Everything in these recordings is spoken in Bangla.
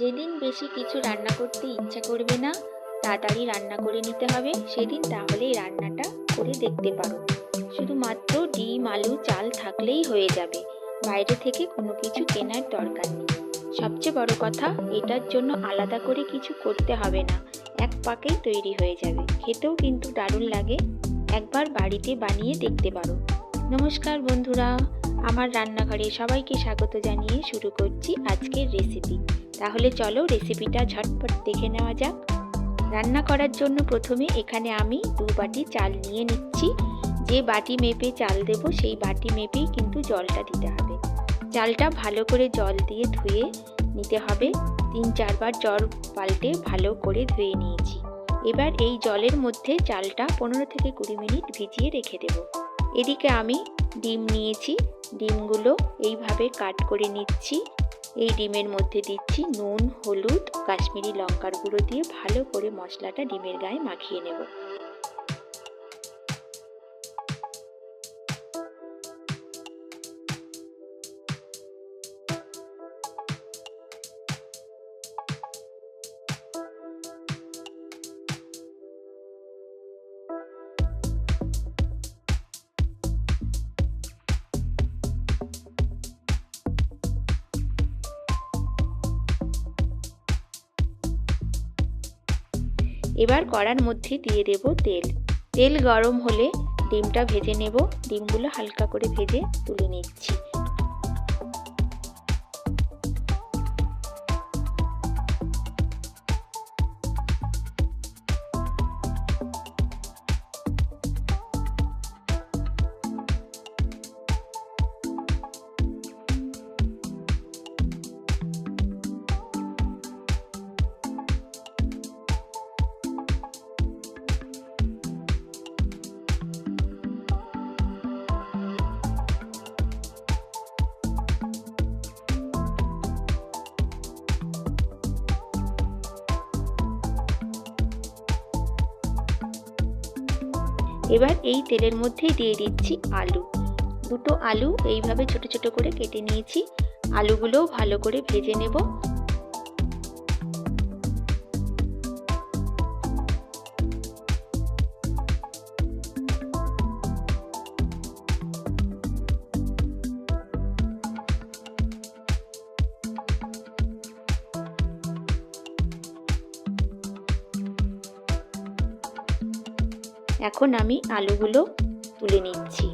যেদিন বেশি কিছু রান্না করতে ইচ্ছা করবে না, তাড়াতাড়ি রান্না করে নিতে হবে। সেদিন তাহলে এই রান্নাটা করে দেখতে পারো। শুধুমাত্র ডিম, আলু, চাল থাকলেই হয়ে যাবে। বাইরে থেকে কোনো কিছু কেনার দরকার নেই। সবচেয়ে বড় কথা, এটার জন্য আলাদা করে কিছু করতে হবে না। এক পাকেই তৈরি হয়ে যাবে। খেতেও কিন্তু দারুণ লাগে। একবার বাড়িতে বানিয়ে দেখতে পারো। নমস্কার বন্ধুরা, আমার রান্নাঘরে সবাইকে স্বাগত জানিয়ে শুরু করছি আজকের রেসিপি তাহলে চলো রেসিপিটা ঝটপট দেখে নেওয়া যাক। রান্না করার জন্য প্রথমে এখানে আমি দু বাটি চাল নিয়ে নিচ্ছি। যে বাটি মেপে চাল দেব, সেই বাটি মেপেই কিন্তু জলটা দিতে হবে। চালটা ভালো করে জল দিয়ে ধুয়ে নিতে হবে। তিন চারবার জল পাল্টে ভালো করে ধুয়ে নিয়েছি। এবার এই জলের মধ্যে চালটা পনেরো থেকে কুড়ি মিনিট ভিজিয়ে রেখে দেব। এদিকে আমি ডিম নিয়েছি। ডিমগুলো এইভাবে কাট করে নিচ্ছি। এই ডিমের মধ্যে দিচ্ছি নুন, হলুদ, কাশ্মীরি লঙ্কার গুঁড়ো দিয়ে ভালো করে মশলাটা ডিমের গায়ে মাখিয়ে নেব। এবার কড়ার মধ্যে দিয়ে দেব তেল। তেল গরম হলে ডিমটা ভেজে নেব। ডিমগুলো হালকা করে ভেজে তুলে নিচ্ছি। এবার এই তেলের মধ্যে দিয়ে দিচ্ছি আলু। দুটো আলু এইভাবে ছোট ছোট করে কেটে নিয়েছি। আলুগুলোও ভালো করে ভেজে নেব। এখন আমি আলুগুলো তুলে নিচ্ছি।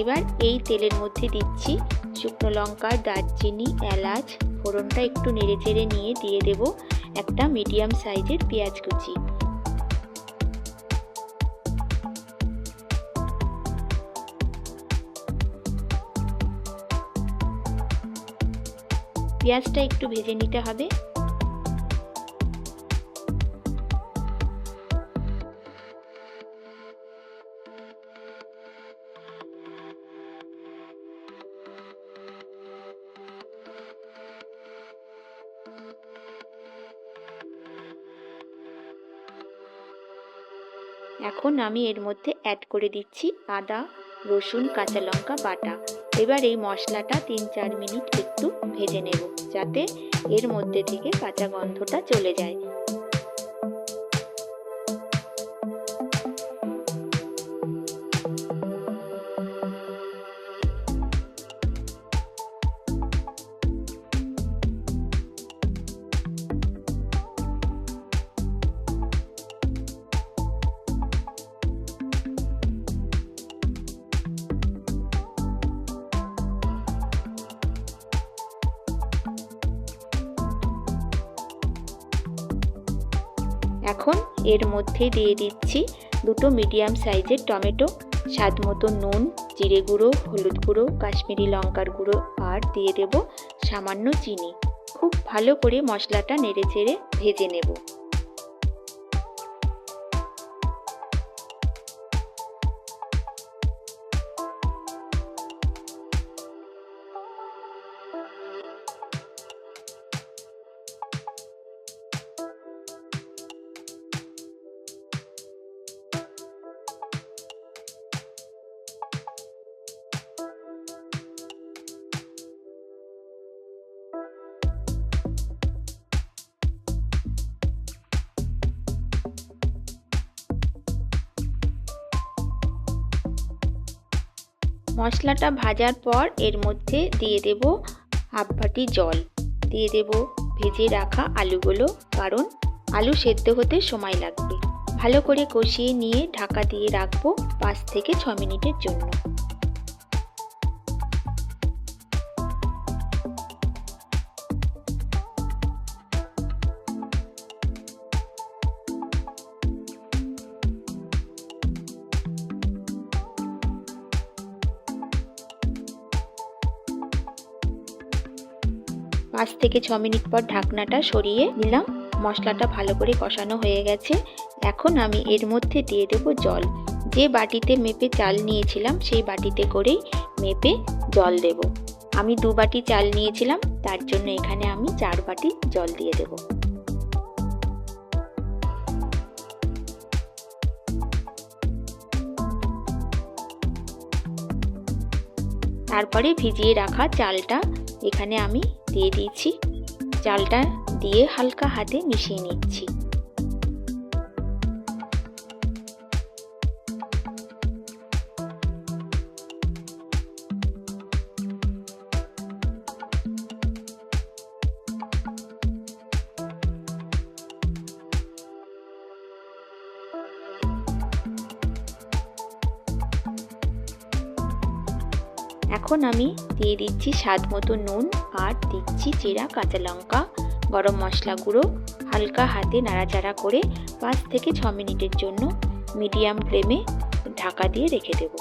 এবার এই তেলের মধ্যে দিচ্ছি শুকনো লঙ্কা, দারচিনি, এলাচ, ফোড়নটা একটু নেড়ে চেড়ে নিয়ে দিয়ে দেব একটা মিডিয়াম সাইজের পেঁয়াজ কুচি। পেঁয়াজটা একটু ভেজে নিতে হবে। এখন আমি এর মধ্যে অ্যাড করে দিচ্ছি আদা, রসুন, কাঁচা লঙ্কা, বাটা। এবার এই মশলাটা তিন চার মিনিট একটু ভেজে নেব, যাতে এর মধ্যে থেকে কাঁচা গন্ধটা চলে যায়। এখন এর মধ্যে দিয়ে দিচ্ছি দুটো মিডিয়াম সাইজের টমেটো, স্বাদ মতো নুন, জিরে গুঁড়ো, হলুদ গুঁড়ো, কাশ্মীরি লঙ্কার গুঁড়ো আর দিয়ে দেব সামান্য চিনি। খুব ভালো করে মশলাটা নেড়ে চেড়ে ভেজে নেব। মশলাটা ভাজার পর এর মধ্যে দিয়ে দেব হাফ বাটি জল। দিয়ে দেব ভেজে রাখা আলুগুলো, কারণ আলু সেদ্ধ হতে সময় লাগবে। ভালো করে কষিয়ে নিয়ে ঢাকা দিয়ে রাখব পাঁচ থেকে ছ মিনিটের জন্য। পাঁচ থেকে ছ মিনিট পর ঢাকনাটা সরিয়ে নিলাম। মশলাটা ভালো করে কষানো হয়ে গেছে। এখন আমি এর মধ্যে দিয়ে দেবো জল। যে বাটিতে মেপে চাল নিয়েছিলাম, সেই বাটিতে করেই মেপে জল দেব। আমি দু বাটি চাল নিয়েছিলাম, তার জন্য এখানে আমি চার বাটি জল দিয়ে দেব। তারপরে ভিজিয়ে রাখা চালটা এখানে আমি দিয়ে দিয়েছি। চালটা দিয়ে হালকা হাতে মিশিয়ে নিচ্ছি। এখন আমি দিয়ে দিচ্ছি স্বাদ মতো নুন আর দিচ্ছি চেরা কাঁচা লঙ্কা, গরম মশলা গুঁড়ো, হালকা হাতে নাড়াচাড়া করে পাঁচ থেকে ছ মিনিটের জন্য মিডিয়াম ফ্লেমে ঢাকা দিয়ে রেখে দেব।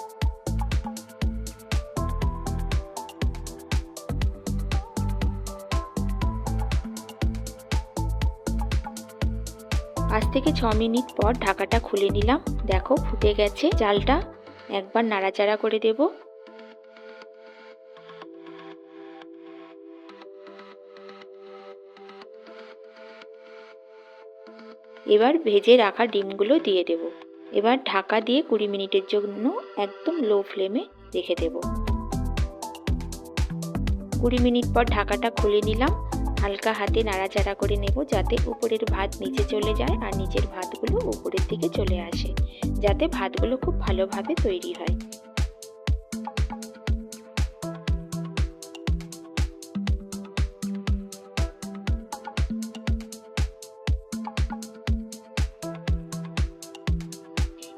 পাঁচ থেকে ছ মিনিট পর ঢাকাটা খুলে নিলাম। দেখো ফুটে গেছে। চালটা একবার নাড়াচাড়া করে দেবো। এবার ভেজে রাখা ডিমগুলো দিয়ে দেব। এবার ঢাকা দিয়ে কুড়ি মিনিটের জন্য একদম লো ফ্লেমে রেখে দেব। কুড়ি মিনিট পর ঢাকাটা খুলে নিলাম। হালকা হাতে নাড়াচাড়া করে নেব যাতে উপরের ভাত নিচে চলে যায় আর নিচের ভাতগুলো উপরের দিকে চলে আসে, যাতে ভাতগুলো খুব ভালোভাবে তৈরি হয়।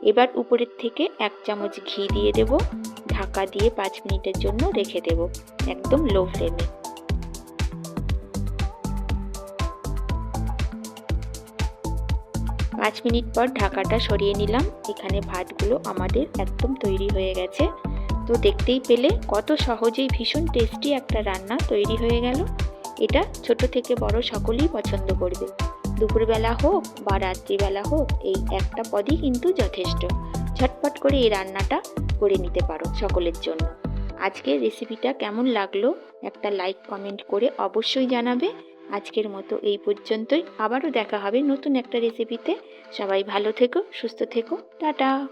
এবার উপরের থেকে এক চামচ ঘি দিয়ে দেব। ঢাকা দিয়ে পাঁচ মিনিটের জন্য রেখে দেব একদম লো ফ্লেমে। পাঁচ মিনিট পর ঢাকাটা সরিয়ে নিলাম। এখানে ভাতগুলো আমাদের একদম তৈরি হয়ে গেছে। তো দেখতেই পেলে কত সহজেই ভীষণ টেস্টি একটা রান্না তৈরি হয়ে গেল। এটা ছোট থেকে বড় সকলেই পছন্দ করবে। দুপুরবেলা হোক বা রাত্রিবেলা হোক, এই একটা পদই কিন্তু যথেষ্ট। ঝটপট করে এই রান্নাটা করে নিতে পারো সকলের জন্য। আজকের রেসিপিটা কেমন লাগল? একটা লাইক কমেন্ট করে অবশ্যই জানাবে। আজকের মতো এই পর্যন্তই। আবারও দেখা হবে নতুন একটা রেসিপিতে সবাই ভালো থেকো, সুস্থ থেকো। টাটা!